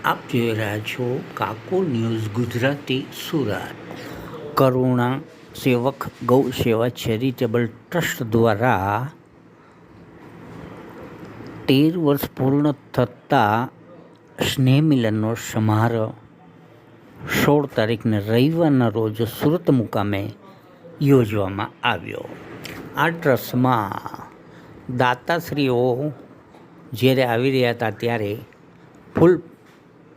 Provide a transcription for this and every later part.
આપ જોઈ રહ્યા છો કાકો ન્યૂઝ ગુજરાતી સુરત. કરુણા સેવક, ગૌ સેવા ચેરિટેબલ ટ્રસ્ટ દ્વારા તેર વર્ષ પૂર્ણ થતાં સ્નેહ મિલનનો સમારોહ સોળ તારીખને રવિવારના રોજ સુરત મુકામે યોજવામાં આવ્યો. આ ટ્રસ્ટમાં દાતાશ્રીઓ જ્યારે આવી રહ્યા હતા ત્યારે ફૂલ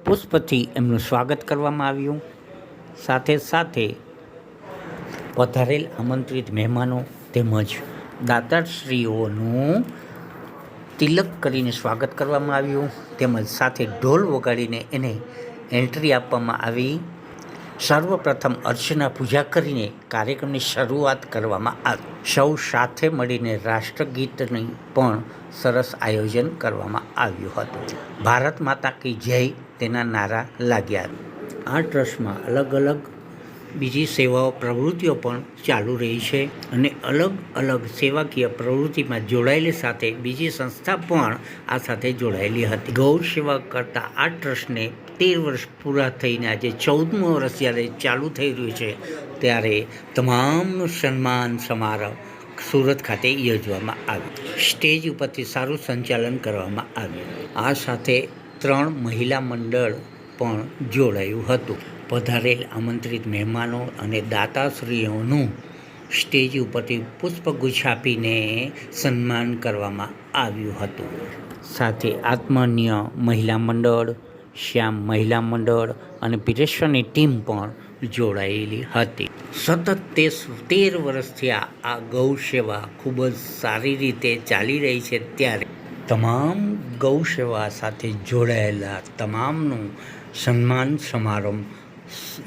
પુષ્પથી એમનું સ્વાગત કરવામાં આવ્યું. સાથે સાથે પધારેલ આમંત્રિત મહેમાનો તેમજ દાતાશ્રીઓનું તિલક કરીને સ્વાગત કરવામાં આવ્યું. તેમજ સાથે ઢોલ વગાડીને એને એન્ટ્રી આપવામાં આવી. સર્વપ્રથમ અર્ચના પૂજા કરીને કાર્યક્રમની શરૂઆત કરવામાં આવી. સૌ સાથે મળીને રાષ્ટ્રગીતની પણ સરસ આયોજન કરવામાં આવ્યું હતું. ભારત માતા કી જય તેના નારા લાગ્યા. આ ટ્રસ્ટમાં અલગ અલગ બીજી સેવાઓ, પ્રવૃત્તિઓ પણ ચાલુ રહી છે અને અલગ અલગ સેવાકીય પ્રવૃત્તિમાં જોડાયેલી સાથે બીજી સંસ્થા પણ આ સાથે જોડાયેલી હતી. ગૌ સેવા કરતા આ ટ્રસ્ટને તેર વર્ષ પૂરા થઈને આજે ચૌદમું વર્ષ જ્યારે ચાલુ થઈ રહ્યું છે, ત્યારે તમામનું સન્માન સમારોહ સુરત ખાતે યોજવામાં આવ્યું. સ્ટેજ ઉપરથી સારું સંચાલન કરવામાં આવ્યું. આ સાથે ત્રણ મહિલા મંડળ પણ જોડાયું હતું. પધારેલ આમંત્રિત મહેમાનો અને દાતાશ્રીઓનું સ્ટેજ ઉપરથી પુષ્પગુચ્છ આપીને સન્માન કરવામાં આવ્યું હતું. સાથે આત્મન્ય મહિલા મંડળ, શ્યામ મહિલા મંડળ અને પીરેશ્વરની ટીમ પણ જોડાયેલી હતી. સતત તે તેર વર્ષથી આ ગૌ સેવા ખૂબ જ સારી રીતે ચાલી રહી છે ત્યારે તમામ ગૌ સેવા સાથે જોડાયેલા તમામનું સન્માન સમારંભ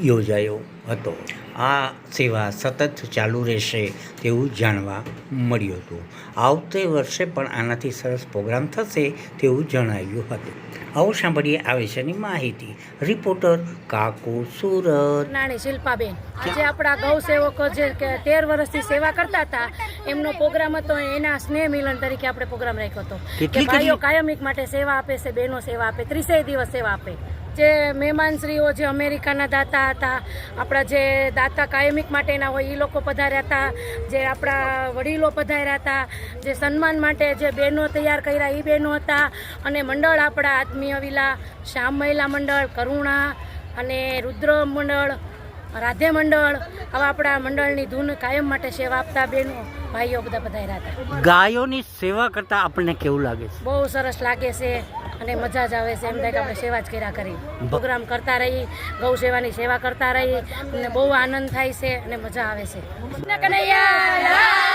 યોજાયો હતો. આ સેવા સતત ચાલુ રહેશે તેવું જાણવા મળ્યું હતું. આવતે વર્ષે પણ આનાથી સરસ પ્રોગ્રામ થશે તેવું જણાવ્યું હતું. આવો સાંભળીએ આ વિશેની માહિતી. રિપોર્ટર કાકો સુરત. નાની શિલ્પાબેન આજે આપણા ગૌ સેવકો જે તેર વર્ષથી સેવા કરતા હતા એમનો પ્રોગ્રામ હતો એના સ્નેહ મિલન તરીકે આપણે પ્રોગ્રામ રાખ્યો હતો. કે ભાઈઓ કાયમિક માટે સેવા આપે છે બહેનો સેવા આપે ત્રીસેય દિવસ સેવા આપે. જે મહેમાનશ્રીઓ જે અમેરિકાના દાતા હતા, આપણા જે દાતા કાયમિક માટેના હોય એ લોકો પધાર્યા હતા, જે આપણા વડીલો પધાર્યા હતા, જે સન્માન માટે જે બહેનો તૈયાર કર્યા એ બહેનો હતા, અને મંડળ આપણા આત્મીય વિલા શ્યામ મહિલા મંડળ, કરુણા અને રુદ્ર મંડળ રાધે મંડળ. આવા આપણા મંડળની ધૂન કાયમ માટે સેવા આપતા બેનો ભાઈઓ બધા બધા હતા. ગાયોની સેવા કરતાં આપણને કેવું લાગે છે? બહુ સરસ લાગે છે અને મજા જ આવે છે. એમ થાય કે આપણે સેવા જ કર્યા કરી. પ્રોગ્રામ કરતા રહી ગૌ સેવાની સેવા કરતા રહી અને બહુ આનંદ થાય છે અને મજા આવે છે. કનૈયા